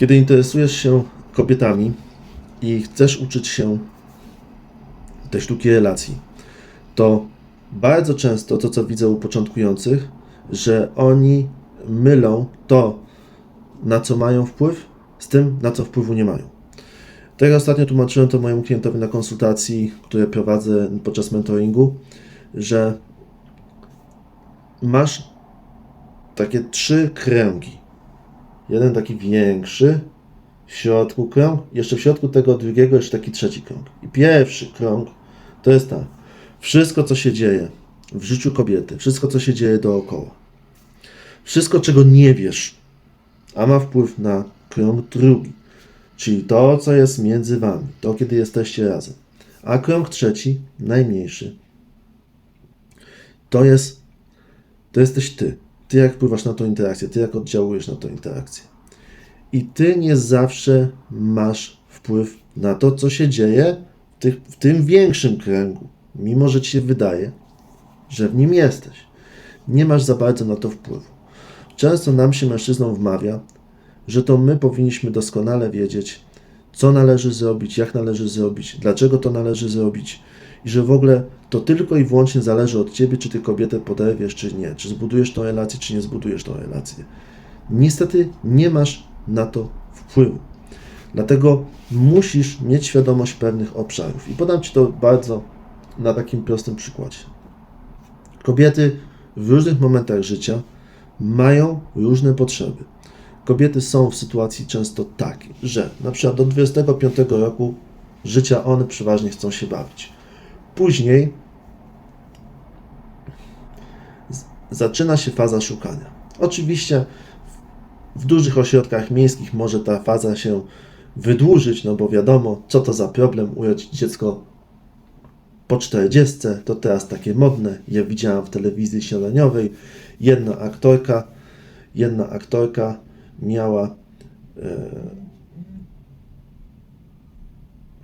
Kiedy interesujesz się kobietami i chcesz uczyć się tej sztuki relacji, to bardzo często to, co widzę u początkujących, że oni mylą to, na co mają wpływ, z tym, na co wpływu nie mają. Jak ostatnio tłumaczyłem to mojemu klientowi na konsultacji, które prowadzę podczas mentoringu, że masz takie trzy kręgi. Jeden taki większy, w środku krąg, jeszcze w środku tego drugiego jeszcze taki trzeci krąg. I pierwszy krąg to jest tak. Wszystko, co się dzieje w życiu kobiety, wszystko, co się dzieje dookoła, wszystko, czego nie wiesz, a ma wpływ na krąg drugi, czyli to, co jest między wami, to, kiedy jesteście razem. A krąg trzeci, najmniejszy, to jest, to jesteś ty. Ty, jak wpływasz na tą interakcję, ty, jak oddziałujesz na tą interakcję. I ty nie zawsze masz wpływ na to, co się dzieje w, tych, w tym większym kręgu, mimo że ci się wydaje, że w nim jesteś. Nie masz za bardzo na to wpływu. Często nam się mężczyznom wmawia, że to my powinniśmy doskonale wiedzieć, co należy zrobić, jak należy zrobić, dlaczego to należy zrobić i że w ogóle to tylko i wyłącznie zależy od ciebie, czy ty kobietę poderwiesz, czy nie, czy zbudujesz tą relację, czy nie zbudujesz tą relację. Niestety nie masz na to wpływu. Dlatego musisz mieć świadomość pewnych obszarów. I podam Ci to bardzo na takim prostym przykładzie. Kobiety w różnych momentach życia mają różne potrzeby. Kobiety są w sytuacji często takiej, że na przykład do 25 roku życia one przeważnie chcą się bawić. Później zaczyna się faza szukania. Oczywiście w dużych ośrodkach miejskich może ta faza się wydłużyć, no bo wiadomo, co to za problem urodzić dziecko po 40, to teraz takie modne. Ja widziałam w telewizji śniadaniowej, jedna aktorka, jedna aktorka miała e,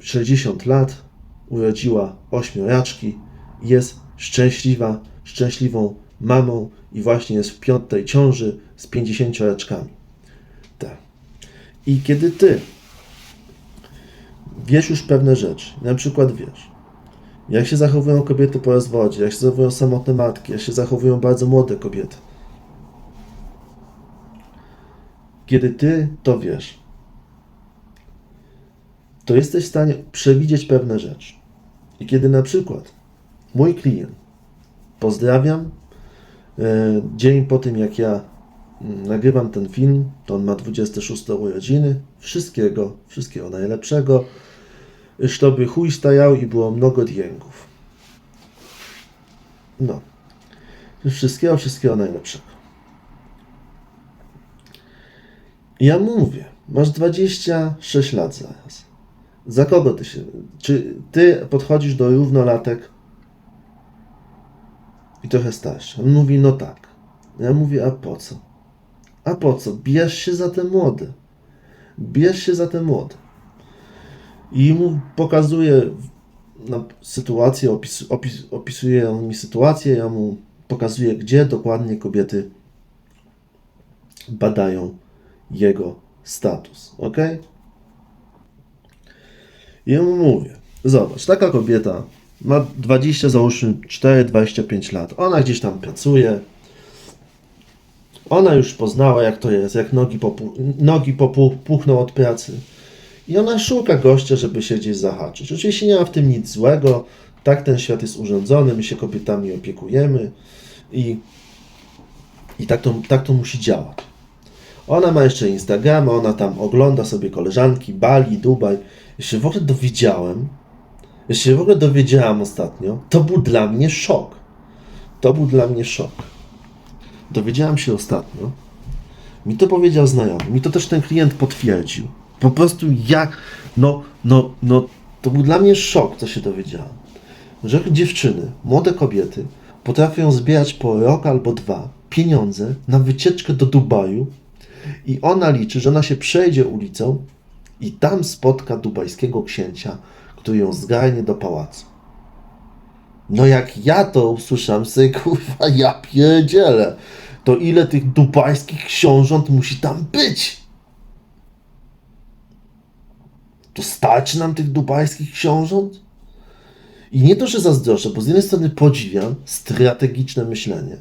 60 lat, urodziła ośmioraczki, jest szczęśliwa, szczęśliwą mamą i właśnie jest w piątej ciąży z 50 raczkami. Tak. I kiedy ty wiesz już pewne rzeczy, na przykład wiesz, jak się zachowują kobiety po rozwodzie, jak się zachowują samotne matki, jak się zachowują bardzo młode kobiety. Kiedy ty to wiesz, to jesteś w stanie przewidzieć pewne rzeczy. I kiedy na przykład mój klient, pozdrawiam, e, dzień po tym jak ja mm, nagrywam ten film, to on ma 26 urodziny, wszystkiego, wszystkiego najlepszego, żeby chuj stajał i było mnogo dźwięków. No. Wszystkiego, wszystkiego najlepszego. Ja mówię, masz 26 lat zaraz. Za kogo ty się... Czy ty podchodzisz do równolatek i trochę starszy? On mówi, no tak. Ja mówię, a po co? A po co? Bierz się za te młode. Bierz się za te młode. I mu pokazuje na sytuację, opis, opis, opisuje on mi sytuację, ja mu pokazuję, gdzie dokładnie kobiety badają jego status. Ok? I mu mówię, zobacz, taka kobieta ma 20, załóżmy 4-25 lat. Ona gdzieś tam pracuje. Ona już poznała, jak to jest, jak nogi, popu, nogi popu, puchną od pracy. I ona szuka gościa, żeby się gdzieś zahaczyć. Oczywiście nie ma w tym nic złego. Tak ten świat jest urządzony, my się kobietami opiekujemy i, i tak, to, tak to musi działać. Ona ma jeszcze Instagrama, ona tam ogląda sobie koleżanki, Bali, Dubaj. Ja się w ogóle dowiedziałem, ja się w ogóle dowiedziałam ostatnio, to był dla mnie szok. To był dla mnie szok. Dowiedziałam się ostatnio, mi to powiedział znajomy, mi to też ten klient potwierdził. Po prostu jak, no, no, no, to był dla mnie szok, co się dowiedziałem. Że dziewczyny, młode kobiety potrafią zbierać po rok albo dwa pieniądze na wycieczkę do Dubaju i ona liczy, że ona się przejdzie ulicą i tam spotka dubajskiego księcia, który ją zgarnie do pałacu. No jak ja to usłyszałem sobie, kurwa, ja pierdzielę. To ile tych dubajskich książąt musi tam być? To stać nam tych dubajskich książąt? I nie to, że zazdroszczę, bo z jednej strony podziwiam strategiczne myślenie,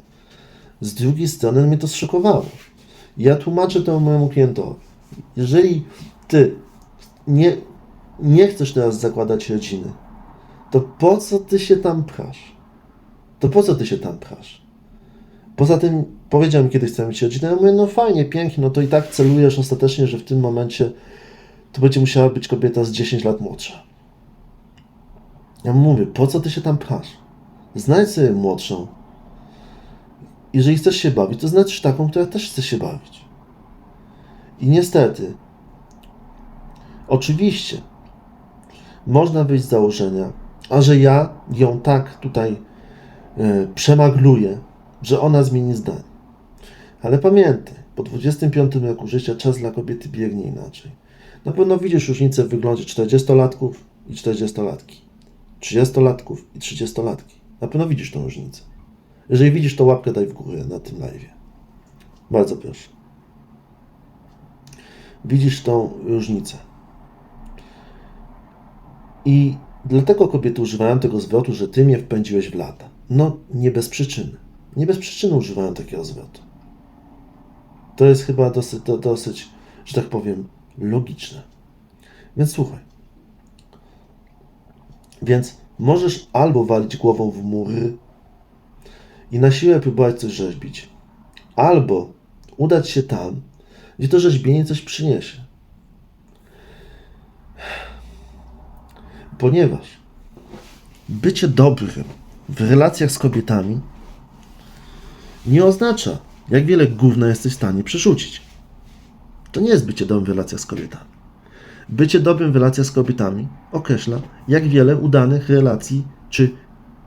z drugiej strony mnie to zszokowało. Ja tłumaczę to mojemu klientowi. Jeżeli ty nie, nie chcesz teraz zakładać rodziny, to po co ty się tam pchasz? To po co ty się tam pchasz? Poza tym powiedział mi kiedyś, chcę mieć rodzinę. Ja mówię, no fajnie, pięknie, no to i tak celujesz ostatecznie, że w tym momencie to będzie musiała być kobieta z 10 lat młodsza. Ja mówię, po co ty się tam pchasz? Znajdź sobie młodszą. Jeżeli chcesz się bawić, to znajdź taką, która też chce się bawić. I niestety, oczywiście, można wyjść z założenia, a że ja ją tak tutaj e, przemagluję, że ona zmieni zdanie. Ale pamiętaj, po 25 roku życia czas dla kobiety biegnie inaczej. Na pewno widzisz różnicę w wyglądzie 40-latków i 40-latki. 30-latków i 30-latki. Na pewno widzisz tą różnicę. Jeżeli widzisz, to łapkę daj w górę na tym live. Bardzo proszę. Widzisz tą różnicę. I dlatego kobiety używają tego zwrotu, że ty mnie wpędziłeś w lata. No, nie bez przyczyny. Nie bez przyczyny używają takiego zwrotu. To jest chyba dosyć, do, dosyć, że tak powiem, logiczne. Więc słuchaj. Więc możesz albo walić głową w mury i na siłę próbować coś rzeźbić, albo udać się tam, gdzie to rzeźbienie coś przyniesie. Ponieważ bycie dobrym w relacjach z kobietami nie oznacza, jak wiele gówna jesteś w stanie przerzucić. To nie jest bycie dobrym w relacjach z kobietami. Bycie dobrym w relacjach z kobietami określa, jak wiele udanych relacji, czy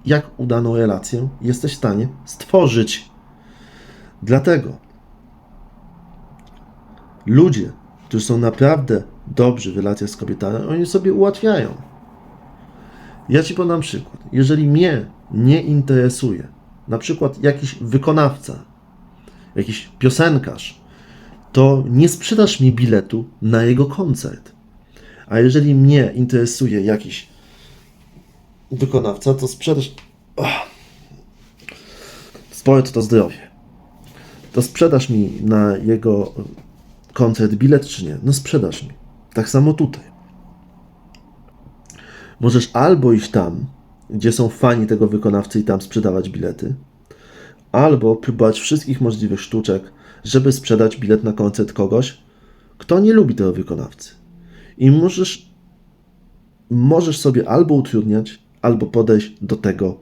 jak udaną relację jesteś w stanie stworzyć. Dlatego ludzie, którzy są naprawdę dobrzy w relacjach z kobietami, oni sobie ułatwiają. Ja ci podam przykład. Jeżeli mnie nie interesuje, na przykład jakiś wykonawca, jakiś piosenkarz, to nie sprzedasz mi biletu na jego koncert. A jeżeli mnie interesuje jakiś wykonawca, to sprzedasz. Ach. Sport to zdrowie. To sprzedasz mi na jego koncert bilet, czy nie? No sprzedasz mi. Tak samo tutaj. Możesz albo iść tam, gdzie są fani tego wykonawcy i tam sprzedawać bilety, albo próbować wszystkich możliwych sztuczek, żeby sprzedać bilet na koncert kogoś, kto nie lubi tego wykonawcy. I możesz, możesz sobie albo utrudniać, albo podejść do tego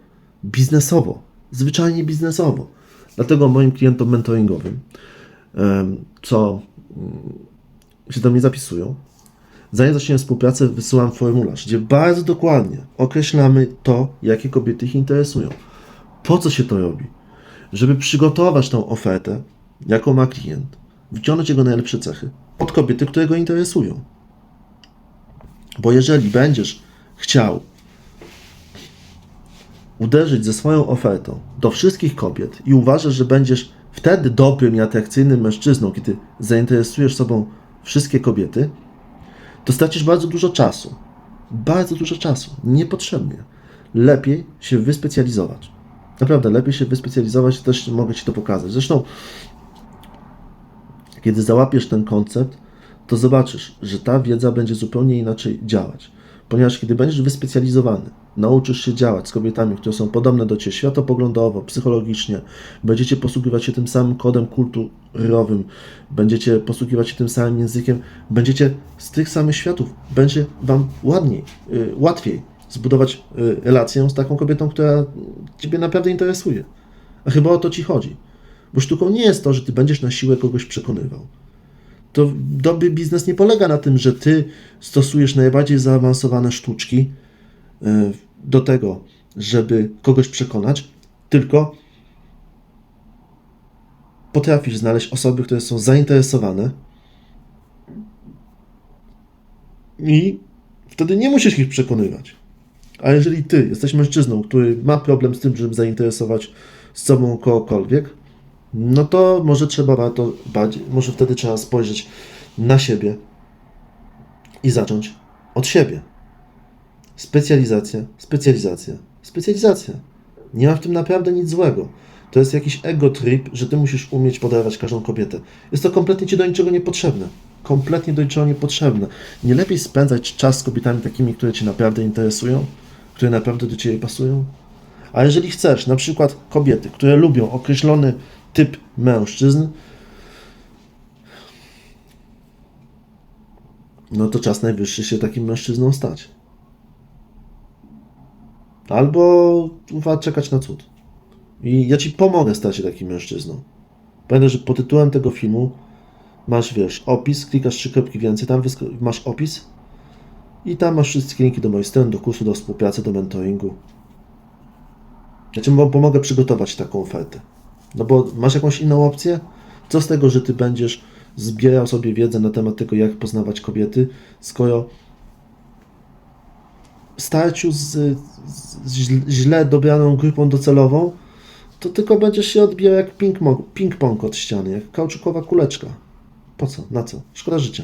biznesowo, zwyczajnie biznesowo. Dlatego moim klientom mentoringowym, co mm, się do mnie zapisują, zanim zaczniemy współpracę, wysyłam formularz, gdzie bardzo dokładnie określamy to, jakie kobiety ich interesują. Po co się to robi? Żeby przygotować tą ofertę, jaką ma klient, wyciągnąć jego najlepsze cechy od kobiety, które go interesują. Bo jeżeli będziesz chciał uderzyć ze swoją ofertą do wszystkich kobiet i uważasz, że będziesz wtedy dobrym i atrakcyjnym mężczyzną, kiedy zainteresujesz sobą wszystkie kobiety, to stracisz bardzo dużo czasu. Bardzo dużo czasu. Niepotrzebnie. Lepiej się wyspecjalizować. Naprawdę, lepiej się wyspecjalizować, też mogę Ci to pokazać. Zresztą, kiedy załapiesz ten koncept, to zobaczysz, że ta wiedza będzie zupełnie inaczej działać. Ponieważ kiedy będziesz wyspecjalizowany, nauczysz się działać z kobietami, które są podobne do Ciebie światopoglądowo, psychologicznie, będziecie posługiwać się tym samym kodem kulturowym, będziecie posługiwać się tym samym językiem, będziecie z tych samych światów, będzie Wam ładniej, y, łatwiej zbudować y, relację z taką kobietą, która Ciebie naprawdę interesuje. A chyba o to Ci chodzi. Bo sztuką nie jest to, że Ty będziesz na siłę kogoś przekonywał to dobry biznes nie polega na tym, że ty stosujesz najbardziej zaawansowane sztuczki y, do tego, żeby kogoś przekonać, tylko potrafisz znaleźć osoby, które są zainteresowane i wtedy nie musisz ich przekonywać. A jeżeli ty jesteś mężczyzną, który ma problem z tym, żeby zainteresować z sobą kogokolwiek, no to może trzeba warto bardziej, może wtedy trzeba spojrzeć na siebie i zacząć od siebie. Specjalizacja, specjalizacja, specjalizacja. Nie ma w tym naprawdę nic złego. To jest jakiś ego trip, że ty musisz umieć podawać każdą kobietę. Jest to kompletnie ci do niczego niepotrzebne. Kompletnie do niczego niepotrzebne. Nie lepiej spędzać czas z kobietami takimi, które cię naprawdę interesują, które naprawdę do ciebie pasują? A jeżeli chcesz, na przykład kobiety, które lubią określony typ mężczyzn, no to czas najwyższy się takim mężczyzną stać. Albo ufa czekać na cud. I ja ci pomogę stać się takim mężczyzną. Pamiętaj, że pod tytułem tego filmu masz, wiesz, opis, klikasz trzy kropki więcej, tam masz opis i tam masz wszystkie linki do moich stron, do kursu, do współpracy, do mentoringu. Ja ci mo- pomogę przygotować taką ofertę. No bo masz jakąś inną opcję? Co z tego, że ty będziesz zbierał sobie wiedzę na temat tego, jak poznawać kobiety, skoro w starciu z, z źle- dobraną grupą docelową, to tylko będziesz się odbijał jak ping-pong, ping-pong od ściany, jak kauczukowa kuleczka. Po co? Na co? Szkoda życia.